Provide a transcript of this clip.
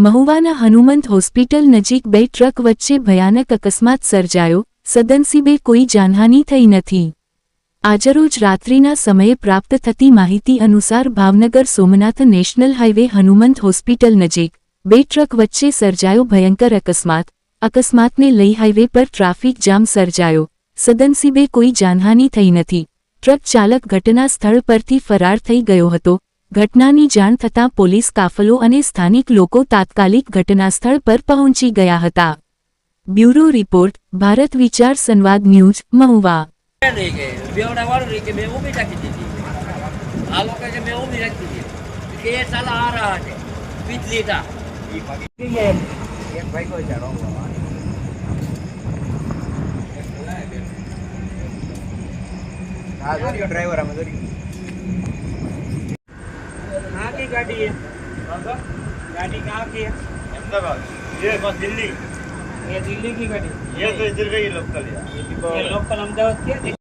મહુવાના Hanumant hospital નજીક બે truck વચ્ચે ભયાનક અકસ્માત સર્જાયો. સદનસીબે કોઈ જાનહાની થઈ નથી. આજરોજ રાત્રિના સમયે પ્રાપ્ત થતી માહિતી અનુસાર Bhavnagar Somnath national highway Hanumant hospital નજીક બે ટ્રક વચ્ચે સર્જાયો ભયંકર અકસ્માત. અકસ્માતને લઈ હાઇવે પર ટ્રાફિક જામ સર્જાયો. સદનસીબે કોઈ જાનહાની થઈ નથી. ટ્રક ચાલક ઘટના સ્થળ પરથી ફરાર થઈ ગયો હતો. ઘટનાની જાણ થતાં પોલીસ કાફલો અને સ્થાનિક લોકો તાત્કાલિક ઘટનાસ્થળ પર પહોંચી ગયા હતા. બ્યુરો રિપોર્ટ, ભારત વિચાર સંવાદ ન્યૂઝ, મહુવા. ડ્રાઈવર कहाँ की गाड़ी है गाड़ी कहाँ की है अहमदाबाद ये बस दिल्ली ये दिल्ली की गाड़ी ये तो इधर का ही लोकल है ये लोकल अहमदाबाद की है